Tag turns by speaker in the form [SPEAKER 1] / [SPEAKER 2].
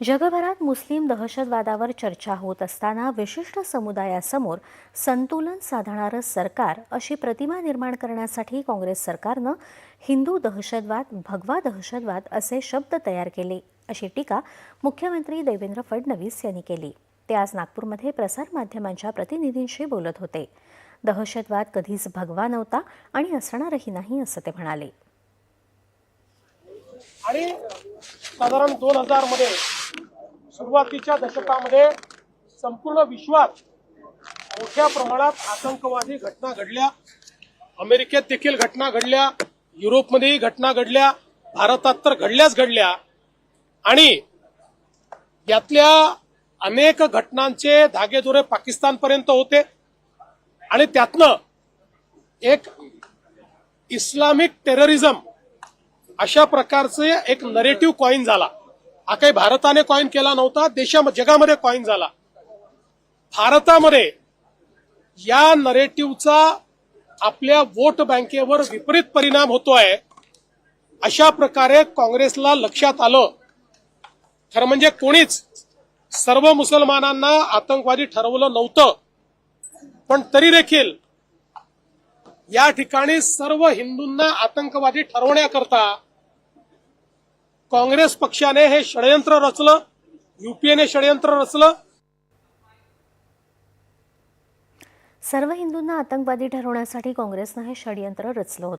[SPEAKER 1] जगभरात मुस्लिम दहशतवादावर चर्चा होत असताना विशिष्ट समुदायासमोर संतुलन साधणारं सरकार अशी प्रतिमा निर्माण करण्यासाठी काँग्रेस सरकारनं हिंदू दहशतवाद भगवा दहशतवाद असे शब्द तयार केले अशी टीका मुख्यमंत्री देवेंद्र फडणवीस यांनी केली. ते आज नागपूरमध्ये प्रसारमाध्यमांच्या प्रतिनिधींशी बोलत होते. दहशतवाद कधीच भगवा नव्हता आणि असणारही नाही असं ते म्हणाले.
[SPEAKER 2] आणि साधारण दोन हजारमध्ये सुरुवातीच्या दशकामध्ये संपूर्ण विश्वात मोठ्या प्रमाणात आतंकवादी घटना घडल्या. अमेरिकेत देखील घटना घडल्या. युरोपमध्येही घटना घडल्या. भारतात तर घडल्याच घडल्या. आणि यातल्या अनेक घटनांचे धागेदोरे पाकिस्तानपर्यंत होते. आणि त्यातनं एक इस्लामिक टेररिझम अशा प्रकारचे एक नरेटिव्ह कॉईन झाला. हा काही भारताने कॉईन केला नव्हता देशा जगामध्ये कॉईन झाला. भारतामध्ये या नरेटिव्हचा आपल्या वोट बँकेवर विपरीत परिणाम होतोय. अशा प्रकारे काँग्रेसला लक्षात आलं. खरं म्हणजे कोणीच सर्व मुसलमानांना आतंकवादी ठरवलं नव्हतं. पण तरी देखील या ठिकाणी सर्व हिंदूंना आतंकवादी ठरवण्याकरता काँग्रेस पक्षाने हे षडयंत्र रचलं युपीएने षडयंत्र रचलं.
[SPEAKER 1] सर्व हिंदूंना आतंकवादी ठरवण्यासाठी काँग्रेसनं हे षडयंत्र रचलं होतं.